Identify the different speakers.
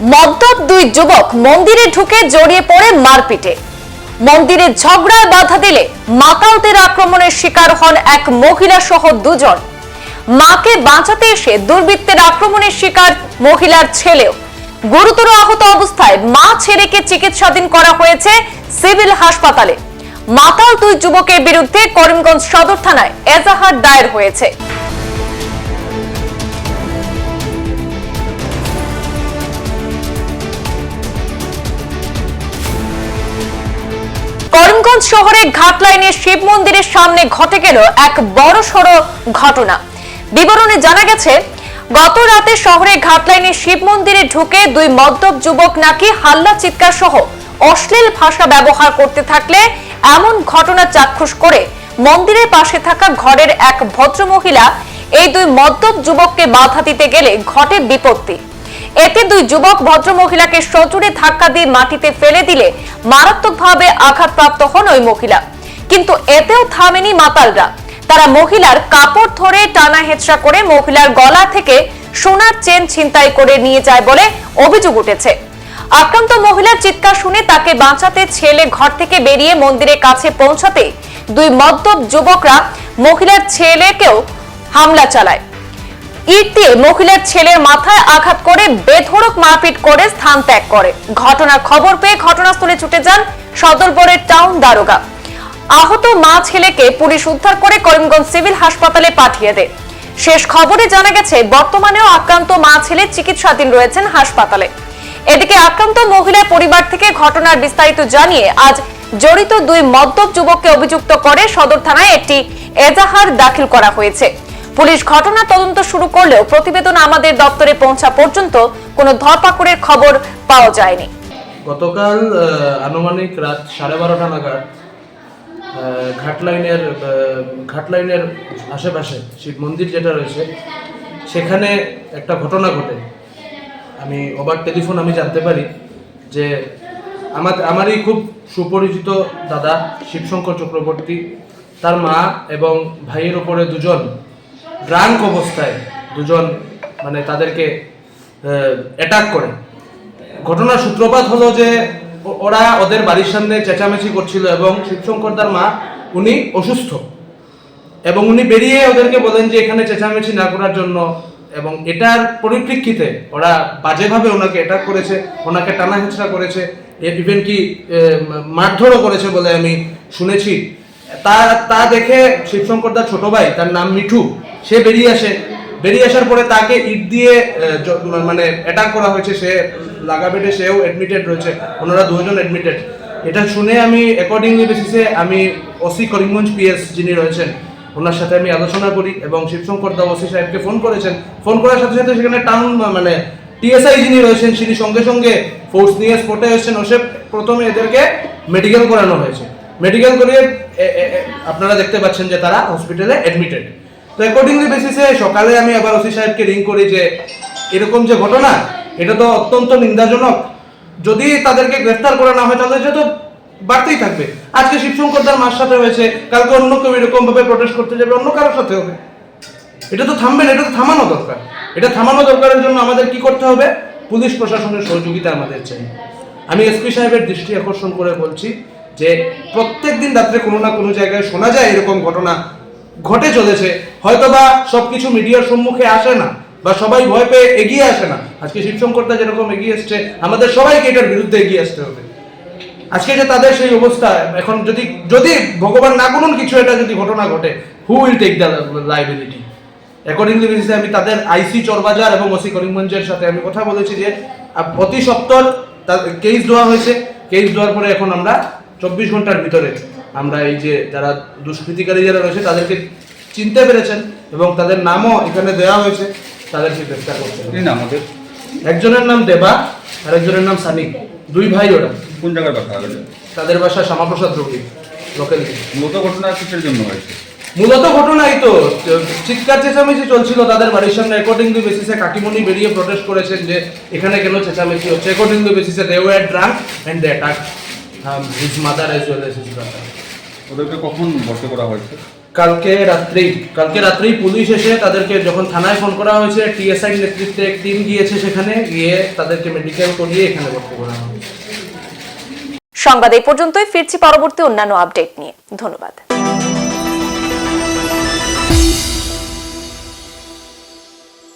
Speaker 1: মদ্যপ দুই যুবক মন্দিরে ঢুকে জড়িয়ে পড়ে মারপিটে। মন্দিরে ঝগড়ায় বাধা দিলে মাতালদের আক্রমণের শিকার হন এক মহিলা সহ দুজন। মাকে বাঁচাতে এসে দুর্বৃত্তের আক্রমণের শিকার মহিলার ছেলেও। গুরুতর আহত অবস্থায় মা ছেলেকে চিকিৎসাধীন করা হয়েছে সিভিল হাসপাতালে। মাতাল দুই যুবকের বিরুদ্ধে করিমগঞ্জ সদর থানায় এজাহার দায়ের হয়েছে। করিমগঞ্জ শহরে ঘাট লাইনের শিব মন্দিরের সামনে ঘটে গেল এক বড় সড় ঘটনা। বিবরণে জানা গেছে, গত রাতে শহরে ঘাট লাইনের শিব মন্দিরে ঢুকে দুই মদ্যপ যুবক নাকি হাল্লা চিৎকার সহ অশ্লীল ভাষা ব্যবহার করতে থাকলে এমন ঘটনা চাক্ষুষ করে মন্দিরের পাশে থাকা ঘরের এক ভদ্রমহিলা এই দুই মদ্যপ যুবককে বাধা দিতে গেলে ঘটে বিপত্তি। এতে দুই যুবক ভদ্রমহিলাকে সজোরে ধাক্কা দিয়ে মাটিতে ফেলে দিলে মারাত্মকভাবে আঘাতপ্রাপ্ত হন ওই মহিলা। কিন্তু এতেও থামেনি মাতালরা। তারা মহিলার কাপড় ধরে টানা হেঁচড়া করে মহিলার গলা থেকে সোনার চেন ছিনতাই করে নিয়ে যায় বলে অভিযোগ উঠেছে। আক্রান্ত মহিলার চিৎকার শুনে তাকে বাঁচাতে ছেলে ঘর থেকে বেরিয়ে মন্দিরের কাছে পৌঁছাতে দুই মদ্যপ যুবকরা মহিলার ছেলেকেও হামলা চালায়। ইট দিয়ে মহিলার ছেলের মাথায় আঘাত করে বেধড়ক মারপিট করে স্থান ত্যাগ করে। ঘটনার খবর পেয়ে ঘটনাস্থলে ছুটে যান টাউন দারোগা। আহত মা ছেলেকে পুলিশ উদ্ধার করে হাসপাতালে পাঠিয়ে দেয়। শেষ খবরে জানা গেছে, বর্তমানেও আক্রান্ত মা ছেলে চিকিৎসাধীন রয়েছেন হাসপাতালে। এদিকে আক্রান্ত মহিলার পরিবার থেকে ঘটনার বিস্তারিত জানিয়ে আজ জড়িত দুই মদ্যপ যুবককে অভিযুক্ত করে সদর থানায় একটি এজাহার দাখিল করা হয়েছে। পুলিশ ঘটনা তদন্ত শুরু করলেও প্রতিবেদন আমাদের দপ্তরে পৌঁছা পর্যন্ত কোনো ধরপাকড়ের খবর পাওয়া যায়নি।
Speaker 2: গতকাল আনুমানিক রাত সাড়ে বারোটা নাগাদ ঘাটলাইনের ঘাট লাইনের আহ, ঘাট লাইনের আশেপাশে শিব মন্দির যেটা রয়েছে সেখানে একটা ঘটনা ঘটে। আমি ওভার টেলিফোন আমি জানতে পারি যে আমার আমারই খুব সুপরিচিত দাদা শিবশঙ্কর চক্রবর্তী তার মা এবং ভাইয়ের ওপরে দুজন ড্রাঙ্ক অবস্থায় দুজন মানে তাদেরকে অ্যাটাক করে। ঘটনার সূত্রপাত হলো যে ওরা ওদের বাড়ির সামনে চেঁচামেচি করছিল এবং শিবশঙ্করদার মা উনি অসুস্থ। এবং উনি বেরিয়ে ওদেরকে বলেন যে, এখানে চেঁচামেচি না করার জন্য। এবং এটার পরিপ্রেক্ষিতে ওরা বাজেভাবে ওনাকে অ্যাটাক করেছে, ওনাকে টানা হেঁচড়া করেছে ইভেন কি মারধরও করেছে বলে আমি শুনেছি। তা তা দেখে শিবশঙ্করদার ছোট ভাই, তার নাম মিঠু, সে বেরিয়ে আসে। বেরিয়ে আসার পরে তাকে ইট দিয়ে মানে অ্যাটাক করা হয়েছে, সে লাগা বেডে সেও অ্যাডমিটেড রয়েছে। ওনারা দুজন অ্যাডমিটেড এটা শুনে আমি অ্যাকর্ডিংলি বেসিসে আমি ওসি করিমগঞ্জ পিএস যিনি রয়েছেন, ওনার সাথে আমি আলোচনা করি এবং শিবশঙ্কর দা ওসি সাহেবকে ফোন করেছেন। ফোন করার সাথে সাথে সেখানে টাউন মানে টিএসআই যিনি রয়েছেন, তিনি সঙ্গে সঙ্গে ফোর্স নিয়ে স্পটে এসেছেন। ওসে প্রথমে এদেরকে মেডিকেল করানো হয়েছে। মেডিকেল করিয়ে আপনারা দেখতে পাচ্ছেন যে তারা হসপিটালে অ্যাডমিটেড তো অ্যাকর্ডিংলি বেসিসে সকালে আমি আবার ওসি সাহেবকে রিং করি যে, এরকম যে ঘটনা, এটা তো অত্যন্ত নিন্দাজনক। যদি তাদেরকে গ্রেফতার করা না হয় যে তো বাড়তেই থাকবে। আজকে শিবশঙ্কর শিবশঙ্করদার মার সাথে হয়েছে, কালকে অন্য কেউ এরকম ভাবে প্রটেস্ট করতে যাবে, অন্য কারোর সাথে হবে। এটা তো থামবে না, এটা তো থামানো দরকার। এটা থামানো দরকারের জন্য আমাদের কি করতে হবে? পুলিশ প্রশাসনের সহযোগিতা আমাদের চাই। আমি এসপি সাহেবের দৃষ্টি আকর্ষণ করে বলছি যে প্রত্যেক দিন রাত্রে কোনো না কোনো জায়গায় শোনা যায় এরকম ঘটনা ঘটে চলেছে। হয়তোবা সবকিছু মিডিয়ার সম্মুখে আসে না বা সবাই ভয় পেয়ে এগিয়ে আসে না। আজকে শিবশঙ্করদা যেরকম এগিয়ে এসছে, আমাদের সবাইকে এটার বিরুদ্ধে এগিয়ে আসতে হবে। আজকে যে তাদের সেই অবস্থা, এখন যদি যদি ভগবান না করুন কিছু, এটা যদি ঘটনা ঘটে who will take the liability accordingly বেসিসে আমি তাদের আইসি চরবাজার এবং ওসি করিমগঞ্জের সাথে আমি কথা বলেছি যে প্রতি সপ্তাহ কেস দেওয়া হয়েছে। কেস দেওয়ার পরে এখন আমরা চব্বিশ ঘণ্টার ভিতরে আমরা এই যে যারা দুষ্কৃতিকারী যারা রয়েছে তাদেরকে চিনতে পেরেছেন এবং তাদের নামও এখানে দেওয়া হয়েছে তাদেরকে গ্রেফতার করতে।
Speaker 3: কি
Speaker 2: একজনের নাম দেবা আর একজনের নাম সানি। দুই ভাই ওরা।
Speaker 3: কোন জায়গার কথা
Speaker 2: তাদের বাসা শ্যামাপ্রসাদ রোগী লোকাল
Speaker 3: মূলত ঘটনা কিসের জন্য হয়েছে?
Speaker 2: মূলত ঘটনাই তো চিৎকার চেঁচামেচি চলছিল তাদের বাড়ির সামনে। অ্যাকর্ডিংলি বেসিসে কাকিমণি বেরিয়ে প্রটেস্ট করেছেন যে এখানে কেন চেঁচামেচি হচ্ছে? অ্যাকর্ডিংলি বেসিসে they were drunk and they attack his mother as well as his brother
Speaker 3: ওদেরকে কখন ভর্তি করা হয়েছে?
Speaker 2: কালকে রাত্রেই কালকে রাত্রেই পুলিশ এসে তাদেরকে যখন থানায় ফোন করা হয়েছে টিএসআই নেতৃত্বে এক টিম গিয়েছে সেখানে গিয়ে তাদেরকে মেডিকেল করিয়ে এখানে ভর্তি করা হয়েছে।
Speaker 1: সংবাদ এই পর্যন্তই ফিরছি পরবর্তী অন্যান্য আপডেট নিয়ে। ধন্যবাদ।